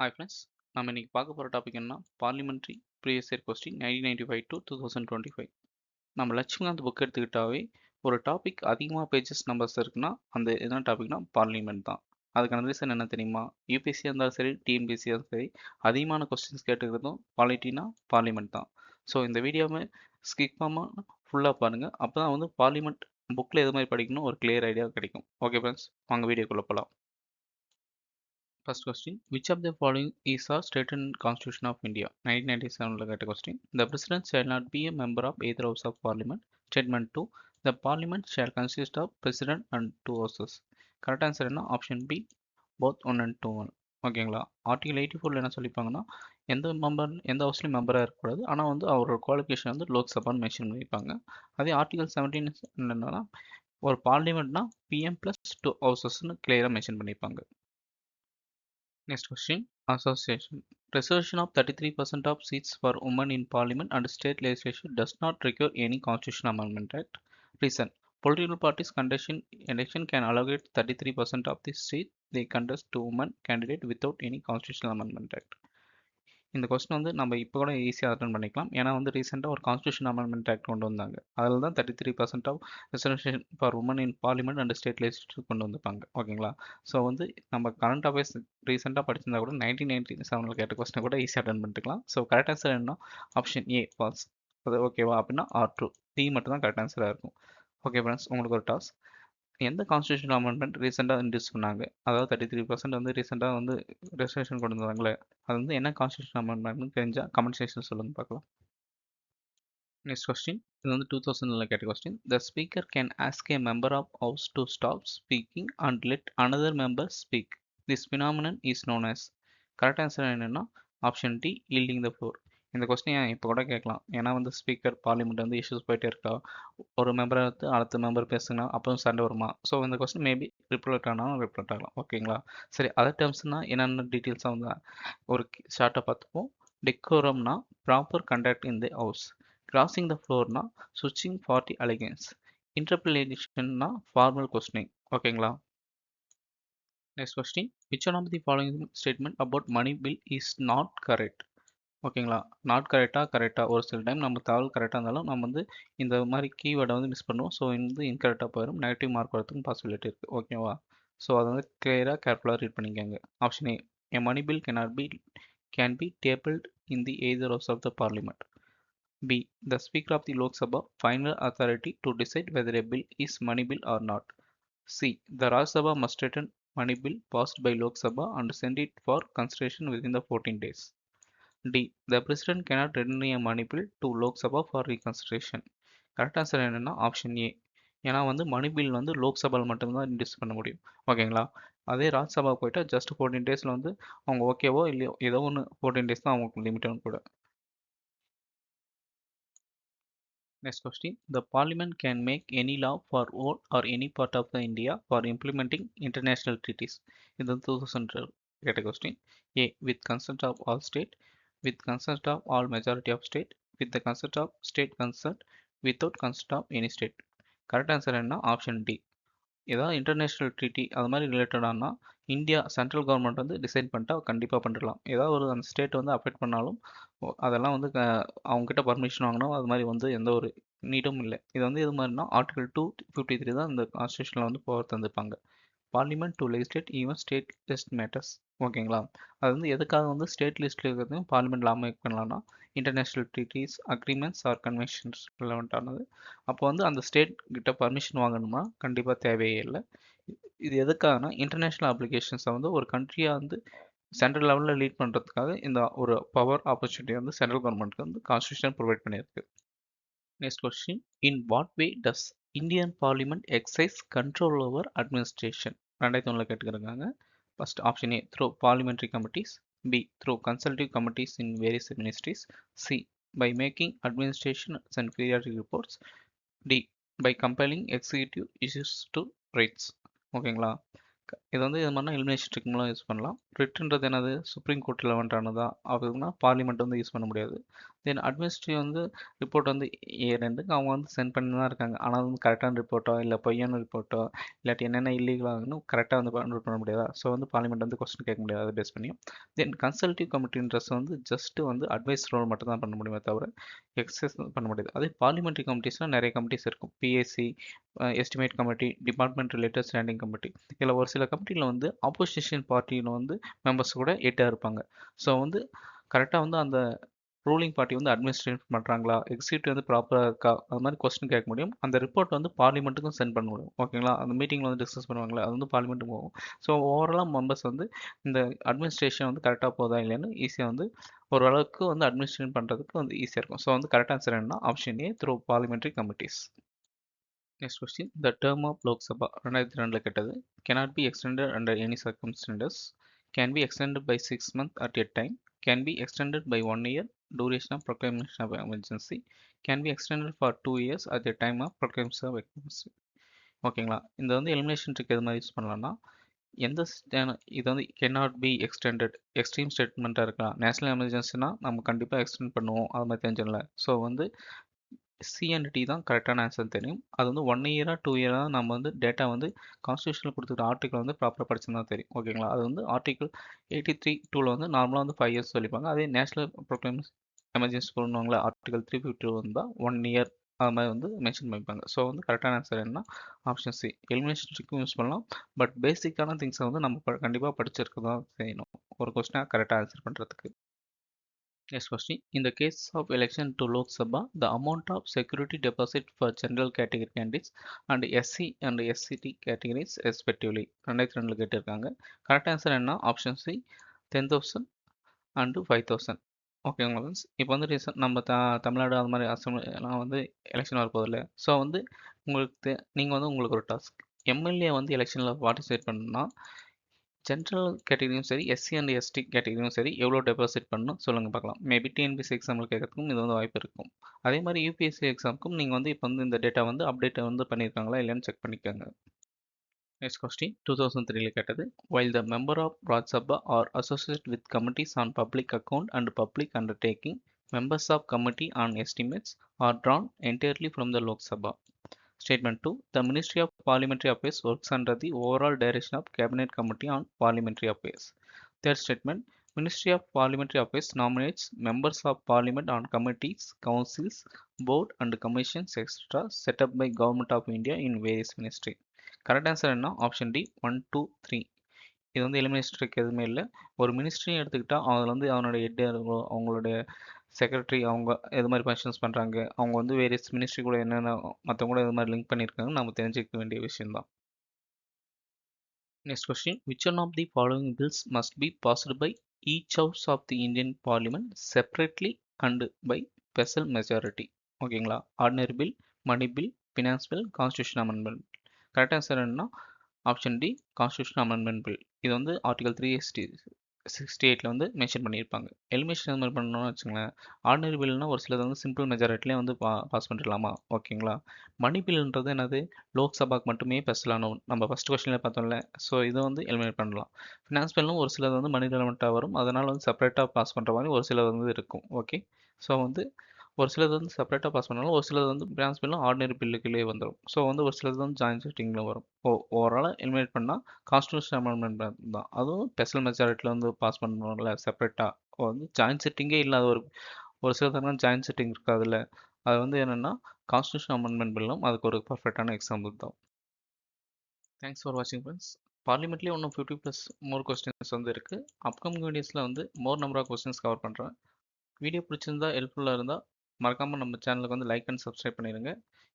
Hi friends நம்ம இன்றைக்கி பார்க்க போகிற டாபிக் என்ன parliamentary previous year question nineteen ninety five to two thousand twenty five நம்ம லட்சுமிகாந்த் புக் எடுத்துக்கிட்டாவே ஒரு டாபிக் அதிகமாக பேஜஸ் நம்பர்ஸ் இருக்குன்னா அந்த என்ன டாபிக்னா பார்லிமெண்ட் தான். அதுக்கான ரீசன் என்ன தெரியுமா? யூபிஎஸ்சியாக இருந்தாலும் சரி டிஎன்பிஎஸ்சியாக இருந்தாலும் சரி அதிகமான கொஸ்டின்ஸ் கேட்டுக்கிறதும் பாலிட்டினா பார்லிமெண்ட் தான். ஸோ இந்த வீடியோவை ஸ்கிப் ஃபுல்லாக பாருங்கள் அப்போ தான் வந்து பார்லிமெண்ட் புக்கில் எது மாதிரி படிக்கணும் ஒரு கிளியர் ஐடியா கிடைக்கும். ஓகே ஃப்ரெண்ட்ஸ் வாங்க வீடியோக்குள்ளே போகலாம் first question which of the following is are state and constitution of India nineteen ninety செவனில் கேட்ட question the president shall not be a member of either House of Parliament. Statement 2, the Parliament shall consist of President and two houses. Correct answer என்ன? Option B both one and two one ஓகேங்களா article eighty ஃபோரில் என்ன சொல்லிப்பாங்கன்னா எந்த member எந்த ஹவுஸ்லையும் மெம்பராக இருக்கக்கூடாது. ஆனால் வந்து அவரோட குவாலிஃபிகேஷன் வந்து லோக்சபான்னு மென்ஷன் பண்ணியிருப்பாங்க அதே ஆர்டிகல் செவன்டீன் என்னன்னா ஒரு பார்லிமெண்ட்னா பிஎம் ப்ளஸ் டூ ஹவுசஸ்னு கிளியராக மென்ஷன் பண்ணியிருப்பாங்க Next question. Association. Reservation of 33% of seats for women in parliament and state legislature does not require any constitutional amendment act. Reason. Political parties conducting election can allocate 33% of the seat they contest to women candidate without any constitutional amendment act. இந்த question வந்து நம்ம இப்போ கூட ஈஸியாக attend பண்ணிக்கலாம். ஏன்னா வந்து ரீசெண்டாக ஒரு கான்ஸ்டியூஷன் அமெண்ட்மெண்ட் ஆக்ட் கொண்டு வந்தாங்க. அதில் தான் thirty three percent of reservation for women in parliament and state legislature கொண்டு வந்திருப்பாங்க. ஓகேங்களா ஸோ வந்து நம்ம கரண்ட் அஃபேர்ஸ் ரீசெண்டாக படிச்சிருந்தா கூட நைன்டீன் நைன்டி செவனில் கேட்ட கொஸ்டின் கூட ஈஸியாக அட்டன் பண்ணிக்கலாம் ஸோ கரெக்ட் ஆன்சர் என்ன ஆப்ஷன் ஏ ஃபால்ஸ் அது ஓகேவா அப்படின்னா ஆர் டூ டி மட்டும் தான் கரெக்ட் ஆன்சராக இருக்கும். ஓகே ஃப்ரெண்ட்ஸ் உங்களுக்கு ஒரு டாஸ்க் எந்த கான்ஸ்டியூஷன் அமெண்ட்மெண்ட் ரீசெண்டாக இன்ட்ரூஸ் பண்ணாங்க? அதாவது தேர்ட்டி த்ரீ பர்சன்ட் வந்து ரீசெண்டாக வந்து ரெசர்வேஷன் கொண்டு வந்தாங்களே அது வந்து என்ன கான்ஸ்டியூஷன் அமெண்ட்மெண்ட்னு தெரிஞ்சால் கமெண்ட் செக்ஷன் சொல்லுங்க பார்க்கலாம். நெக்ஸ்ட் கொஸ்டின் இது வந்து டூ தௌசண்ட்ல கேட்ட question the speaker can ask a member of house to stop speaking and let another member speak this phenomenon is known as correct answer என்னென்னா option D yielding the floor இந்த question இப்போ கூட கேட்கலாம். ஏன்னா வந்து speaker parliament வந்து issues போயிட்டே இருக்கா. ஒரு மெம்பரை எடுத்து அடுத்த மெம்பர் பேசுங்கன்னா அப்புறம் சண்டை வருமா? ஸோ இந்த கொஸ்டின் மேபி ரிப்ளட் ஆனாலும் ரிப்ளட் ஆகலாம். ஓகேங்களா சரி அதர் டேர்ம்ஸ்னால் என்னென்ன டீட்டெயில்ஸாக வந்து? ஒரு ஷார்ட்டாக பார்த்துப்போம் டெக்கோரம்னா proper conduct in the house crossing the ஃப்ளோர்னா சுவிட்சிங் பார்ட்டி அலிகன்ஸ் இன்டர்பிளேஷன்னா ஃபார்மல் கொஸ்டினிங் ஓகேங்களா next question which one of the following statement about money bill is not correct ஓகேங்களா? நாட் கரெக்டாக கரெக்டாக ஒரு சில டைம் நம்ம தகவல் கரெக்டாக இருந்தாலும் நம்ம வந்து இந்த மாதிரி கீவேர்டை வந்து மிஸ் பண்ணுவோம். ஸோ வந்து இன்கரெக்டாக போயிடும் நெகட்டிவ் மார்க் வரதுக்கும் பாசிபிலிட்டி இருக்குது ஓகேவா ஸோ அதை வந்து கிளியராக கேர்ஃபுல்லாக ரீட் பண்ணிக்கோங்க. Option A a money bill cannot be can be tabled in the either house of the parliament B the speaker of the Lok Sabha final authority to decide whether a bill is money bill or not C the Rajya Sabha must return money bill passed by Lok Sabha and send it for consideration within the fourteen days D the president cannot return a money bill to Lok Sabha for reconsideration correct answer என்னென்னா option A ஏன்னா வந்து மணி bill வந்து லோக்சபாவில் மட்டும்தான் induce பண்ண முடியும். ஓகேங்களா அதே ராஜ்சபா போயிட்டா ஜஸ்ட் ஃபோர்டீன் டேஸில் வந்து அவங்க ஓகேவோ இல்லையோ ஏதோ ஒன்று ஃபோர்டீன் டேஸ் தான் அவங்களுக்கு லிமிட்டும் கூட. Next question the parliament can make any law for whole or any part of the India for implementing international treaties இது டூ தௌசண்ட் கேட்ட question A with consent of all state with consent of all majority of state with the consent of state consent without consent of any state correct answer என்ன? Option D ஏதாவது international treaty அது மாதிரி ரிலேட்டடானா India central government வந்து decide பண்ணிட்டா கண்டிப்பாக பண்ணிடலாம். ஏதாவது ஒரு அந்த ஸ்டேட் வந்து அஃபெக்ட் பண்ணாலும் அதெல்லாம் வந்து அவங்ககிட்ட பர்மிஷன் வாங்கணும் அது மாதிரி வந்து எந்த ஒரு நீடும் இல்லை. இது வந்து எது மாதிரினா ஆர்டிகல் டூ ஃபிஃப்டி த்ரீ தான் இந்த கான்ஸ்டியூஷனில் வந்து power தந்திருப்பாங்க. Parliament to legislate even state list matters ஓகேங்களா? அது வந்து எதுக்காக வந்து ஸ்டேட் லிஸ்ட்டில் இருக்கிறதையும் பார்லிமெண்ட் லா பண்ணலாம்னா international treaties agreements or conventions ரிலவெண்ட்டானது அப்போ வந்து அந்த ஸ்டேட் கிட்ட பர்மிஷன் வாங்கணுமா கண்டிப்பாக தேவையே இல்லை. இது எதுக்காகனா இன்டர்நேஷ்னல் அப்ளிகேஷன்ஸை வந்து ஒரு கண்ட்ரியாக வந்து சென்ட்ரல் லெவலில் லீட் பண்ணுறதுக்காக இந்த ஒரு பவர் ஆப்பர்ச்சுனிட்டி வந்து சென்ட்ரல் கவர்மெண்ட்க்கு வந்து கான்ஸ்டியூஷன் ப்ரொவைட் பண்ணியிருக்கு. Next question in what way does Indian parliament exercise control over administration ரெண்டாயிரத்தி ஒன்றில் கேட்டுக்கிறாங்க first option A through parliamentary committees B through consultative committees in various ministries C by making administration and periodic reports D by compelling executive issues to writs ஓகேங்களா இது வந்து இது மாதிரினா elimination trick மூலம் use பண்ணலாம். ரிட்ன்றது என்னது? சுப்ரீம் கோர்ட் லெவன்ட்டானதா அப்படின்னா parliament வந்து யூஸ் பண்ண முடியாது. தென் அட்மினிஸ்ட்ரேட்டிவ் வந்து ரிப்போர்ட் வந்து ஏ ரெண்டுக்கு அவங்க வந்து சென்ட் பண்ணி தான் இருக்காங்க ஆனால் வந்து கரெக்டான ரிப்போர்ட்டோ இல்லை பொய்யான ரிப்போர்ட்டோ இல்லாட்டி என்னென்ன இல்லீகல் கரெக்டாக வந்து நோட் பண்ண முடியாதா? ஸோ வந்து பார்லிமெண்ட் வந்து கொஸ்டின் கேட்க முடியாது. அதை பேஸ் பண்ணி தென் கன்சல்டிவ் கமிட்டின்றது வந்து ஜஸ்ட்டு வந்து அட்வைஸ் ரோல் மட்டும் தான் பண்ண முடியுமே தவிர எக்ஸசைஸ் பண்ண முடியாது. அதே பார்லிமெண்ட்ரி கமிட்டிஸ்னால் நிறைய கமிட்டிஸ் இருக்கும். PSC estimate committee department related standing committee இதில் ஒரு சில கமிட்டியில் வந்து ஆப்போசிஷன் பார்ட்டியில் வந்து மெம்பர்ஸ் கூட எட்டாக இருப்பாங்க. ஸோ வந்து கரெக்டாக வந்து அந்த ரூலிங் பார்ட்டி வந்து அட்மினிஸ்ட்ரேட் பண்ணுறாங்களா எக்ஸிக்யூட்டிவ் வந்து ப்ராப்பராக இருக்கா? அது மாதிரி கொஸ்டின் கேட்க முடியும். அந்த ரிப்போர்ட் வந்து பார்லிமெண்ட்டுக்கும் சென்ட் பண்ண முடியும். ஓகேங்களா அந்த மீட்டிங்கில் வந்து டிஸ்கஸ் பண்ணுவாங்களா அது வந்து பார்லிமெண்ட்டுக்கு போகும். ஸோ ஓவராலாக மெம்பர்ஸ் வந்து இந்த அட்மினிஸ்ட்ரேஷன் வந்து கரெக்டாக போதா இல்லைன்னு ஈஸியாக வந்து ஓரளவுக்கு வந்து அட்மினிஸ்ட்ரேட் பண்ணுறதுக்கு வந்து ஈஸியாக இருக்கும். ஸோ வந்து கரெக்ட் ஆன்சர் என்ன option A through parliamentary committees next question the term of Lok Sabha ரெண்டாயிரத்தி ரெண்டில் கேட்டது. Cannot be extended under any circumstances. Can be extended by six month at a time can be extended by one year duration of proclamation of emergency can be extended for two years at the time of proclamation of emergency. ஓகேங்களா இந்த வந்து elimination trick எது மாதிரி use பண்ணலாம்னா எந்த இது வந்து cannot be extended extreme ஸ்டேட்மெண்ட்டாக இருக்கலாம். நேஷனல் எமர்ஜென்சினா நம்ம கண்டிப்பாக எக்ஸ்டெண்ட் பண்ணுவோம். அது மாதிரி தெரிஞ்சிடல ஸோ வந்து சிஎன்டி தான் கரெக்டான ஆன்சர் தெரியும். அது வந்து ஒன் இயராக டூ இயராக நம்ம வந்து டேட்டா வந்து கான்ஸ்டியூஷனில் கொடுத்துருக்க ஆர்டிக்கல் வந்து ப்ராப்பராக படிச்சிருந்தா தெரியும். ஓகேங்களா அது வந்து ஆர்டிக்கல் எயிட்டி த்ரீ டூவில் வந்து நார்மலாக வந்து ஃபைவ் இயர்ஸ் சொல்லிப்பாங்க. அதே நேஷனல் ப்ரோக்ளைம் எமர்ஜென்சி பண்ணுவாங்களா ஆர்டிகல் த்ரீ ஃபிஃப்டி வந்தால் ஒன் இயர் அது மாதிரி வந்து மென்ஷன் பண்ணிப்பாங்க. ஸோ வந்து கரெக்டான ஆன்சர் என்ன ஆப்ஷன் சி எலிமினேஷனுக்கும் யூஸ் பண்ணலாம். பட் பேசிக்கான திங்ஸை வந்து நம்ம கண்டிப்பாக படிச்சிருக்க தான் செய்யணும். ஒரு கொஸ்டினாக கரெக்டாக ஆன்சர் பண்ணுறதுக்கு Next question. In the case of election to Lok Sabha, the amount of security deposit for general category candidates and SC and SCT categories respectively. ரெண்டாயிரத்தி ரெண்டில் கேட்டிருக்காங்க. கரெக்ட் ஆன்சர் என்ன? Option C ten thousand and five thousand ஓகேங்களா friends இப்போ வந்து reason நம்ம த தமிழ்நாடு அது மாதிரி அசம்பிளிலாம் வந்து எலெக்ஷன் வரப்போதில்ல ஸோ வந்து உங்களுக்கு நீங்கள் வந்து உங்களுக்கு ஒரு டாஸ்க் எம்எல்ஏ வந்து எலெக்ஷனில் பார்ட்டிசிபேட் பண்ணணும்னா ஜென்ரல் கேட்டகரியும் சரி எஸ்சி அண்ட் எஸ்டி கேட்டகரியும் சரி எவ்வளோ டெபாசிட் பண்ணணும் சொல்லுங்கள் பார்க்கலாம். மேபி டிஎன்பிசி எக்ஸாம்பிள் கேட்கறதுக்கும் இது வந்து வாய்ப்பு இருக்கும். அதே மாதிரி யூபிஎஸ்சி எக்ஸாமுக்கும் நீங்கள் வந்து இப்போ வந்து இந்த டேட்டா வந்து அப்டேட் வந்து பண்ணியிருக்காங்களா இல்லைன்னு செக் பண்ணிக்கோங்க. நெக்ஸ்ட் கொஸ்டின் டூ தௌசண்ட் த்ரீல கேட்டது. While the member of Rajya Sabha are associate with committees on public account and public undertaking members of committee on estimates are drawn entirely from the Lok Sabha Statement 2. The Ministry of Parliamentary Affairs works under the overall direction of Cabinet Committee on Parliamentary Affairs. Third statement. Ministry of Parliamentary Affairs nominates members of Parliament on committees, councils, board and commissions etc. set up by Government of India in various ministry. Correct answer என்ன option D one two three இது வந்து எலிமினிஸ்டருக்கு எதுவுமே இல்லை. ஒரு மினிஸ்ட்ரியும் எடுத்துக்கிட்டால் அதில் வந்து அவனுடைய ஹெட் அவங்களுடைய செக்ரட்டரி அவங்க எது மாதிரி ஃபங்க்ஷன்ஸ் பண்ணுறாங்க அவங்க வந்து வேரியஸ் மினிஸ்ட்ரி கூட என்னென்ன மற்றவங்க கூட இது மாதிரி லிங்க் பண்ணியிருக்காங்கன்னு நம்ம தெரிஞ்சுக்க வேண்டிய விஷயம் தான் next question which one of the following bills must be passed by each house of the Indian parliament separately and by special majority ஓகேங்களா? Ordinary bill money bill finance bill constitution amendment correct answer என்னன்னா option D constitution amendment bill இது வந்து article three ST sixty எயிட்டில் வந்து mention பண்ணியிருப்பாங்க. Elimination அது மாதிரி பண்ணணும்னு வச்சுங்களேன் ஆர்டினரி பில்னா ஒரு சிலது வந்து சிம்பிள் மெஜாரிட்டிலே வந்து பா பாஸ் பண்ணிடலாமா? ஓகேங்களா? மணி பில்ன்றது என்னது? லோக்சபாக்கு மட்டுமே ஸ்பெஷலான நம்ம ஃபஸ்ட் கொஸ்டினில் பார்த்தோம்ல. ஸோ இதை வந்து எலிமினேட் பண்ணலாம். ஃபினான்ஸ் பில்லும் ஒரு சிலது வந்து மணி ரெலவெண்ட்டாக வரும். அதனால் வந்து செப்பரேட்டாக பாஸ் பண்ணுற மாதிரி ஒரு சிலது வந்து இருக்கும். ஓகே ஸோ வந்து ஒரு சிலது வந்து செப்பரேட்டாக பாஸ் பண்ணாலும் ஒரு சிலது வந்து பிரான்ச் பில்லும் ஆர்டினரி பில்லுக்குள்ளே வந்துடும் ஸோ வந்து ஒரு சிலது வந்து ஜாயின் செட்டிங்கில் வரும். ஓ ஓவராலாக எலிமினேட் பண்ணால் கான்ஸ்டியூஷன் அமெண்ட்மெண்ட் தான். அதுவும் ஸ்பெஷல் மெஜாரிட்டியில் வந்து பாஸ் பண்ணுவாங்கல்ல செப்பரேட்டாக வந்து ஜாயின் செட்டிங்கே இல்லாத ஒரு ஒரு சிலதுலாம் ஜாயின் செட்டிங் இருக்காதுல்ல. அது வந்து என்னென்னா கான்ஸ்டியூஷன் அமெண்ட்மெண்ட் பில்லும் அதுக்கு ஒரு பர்ஃபெக்டான எக்ஸாம்பிள் தான். தேங்க்ஸ் ஃபார் வாட்சிங் ஃப்ரெண்ட்ஸ் பார்லிமெண்ட்லேயே ஒன்றும் ஃபிஃப்டி ப்ளஸ் மோர் கொஸ்டின்ஸ் வந்து இருக்குது அப்கமிங் வீடியோஸில் வந்து more number of questions cover பண்ணுறேன் வீடியோ பிடிச்சிருந்தா ஹெல்ப்ஃபுல்லாக இருந்தால் மறக்காமல் நம்ம சேனலுக்கு வந்து லைக் அண்ட் சப்ஸ்கிரைப் பண்ணிடுங்க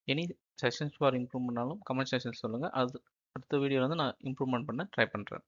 எனி செஷன்ஸ் ஃபார் இம்ப்ரூவ் பண்ணாலும் கமெண்ட் செஷன்ஸ் சொல்லுங்கள் அது அடுத்த வீடியோவில் வந்து நான் இம்ப்ரூவ்மெண்ட் பண்ண ட்ரை பண்ணுறேன்